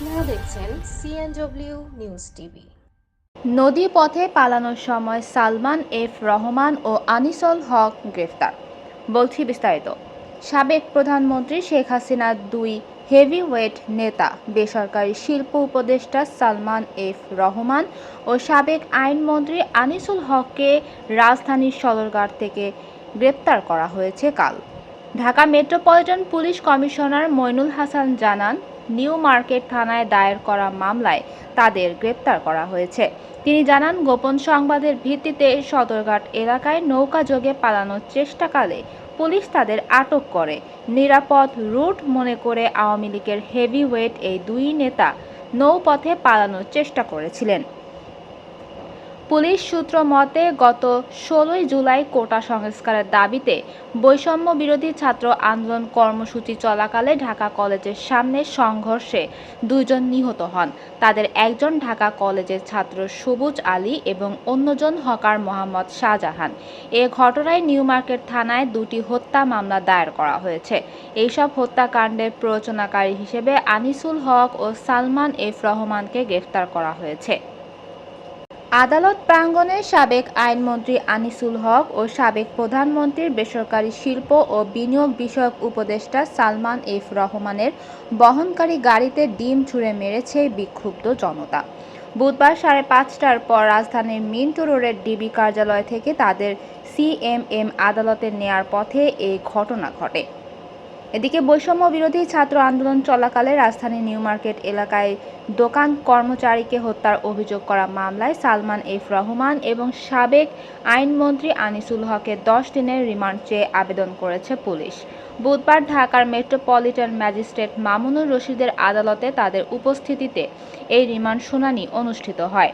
দেখছেন CNW news TV নদী পথে পালানোর সময় সালমান এফ রহমান ও আনিসুল হক গ্রেফতার। বলছি বিস্তারিত। সাবেক প্রধানমন্ত্রী শেখ হাসিনার দুই হেভিওয়েট নেতা, বেসরকারি শিল্প উপদেষ্টা সালমান এফ রহমান ও সাবেক আইনমন্ত্রী আনিসুল হককে রাজধানীর সদরঘাট থেকে গ্রেপ্তার করা হয়েছে কাল। Dhaka metropolitan police commissioner Mainul Hasan জানান নিউ মার্কেট থানায় দায়ের করা মামলায় তাদের গ্রেপ্তার করা হয়েছে। তিনি জানান, গোপন সংবাদের ভিত্তিতে সদরঘাট এলাকায় নৌকা যোগে পালানোর চেষ্টাকালে পুলিশ তাদের আটক করে। নিরাপদ রুট মনে করে আওয়ামী লীগের হেভিওয়েট এই দুই নেতা নৌপথে পালানোর চেষ্টা করেছিলেন। পুলিশ সূত্র মতে, গত ষোলোই জুলাই কোটা সংস্কারের দাবিতে বৈষম্য বিরোধী ছাত্র আন্দোলন কর্মসূচি চলাকালে ঢাকা কলেজের সামনে সংঘর্ষে দুইজন নিহত হন। তাদের একজন ঢাকা কলেজের ছাত্র সবুজ আলী এবং অন্যজন হকার মোহাম্মদ শাহজাহান। এ ঘটনায় নিউ মার্কেট থানায় দুটি হত্যা মামলা দায়ের করা হয়েছে। এইসব হত্যাকাণ্ডের প্ররোচনাকারী হিসেবে আনিসুল হক ও সালমান এফ রহমানকে গ্রেফতার করা হয়েছে। আদালত প্রাঙ্গণে সাবেক আইনমন্ত্রী আনিসুল হক ও সাবেক প্রধানমন্ত্রীর বেসরকারি শিল্প ও বিনিয়োগ বিষয়ক উপদেষ্টা সালমান এফ রহমানের বহনকারী গাড়িতে ডিম ছুঁড়ে মেরেছে বিক্ষুব্ধ জনতা। বুধবার সাড়ে পাঁচটার পর রাজধানীর মিন্টু রোডের ডিবি কার্যালয় থেকে তাদের সিএমএম আদালতে নেয়ার পথে এই ঘটনা ঘটে। এদিকে বৈষম্য বিরোধী ছাত্র আন্দোলন চলাকালে রাজধানীর নিউ মার্কেট এলাকায় দোকান কর্মচারীকে হত্যার অভিযোগ করা মামলায় সালমান এফ রহমান এবং সাবেক আইনমন্ত্রী আনিসুল হকের দশ দিনের রিমান্ড চেয়ে আবেদন করেছে পুলিশ। বুধবার ঢাকার মেট্রোপলিটন ম্যাজিস্ট্রেট মামুনুর রশিদের আদালতে তাদের উপস্থিতিতে এই রিমান্ড শুনানি অনুষ্ঠিত হয়।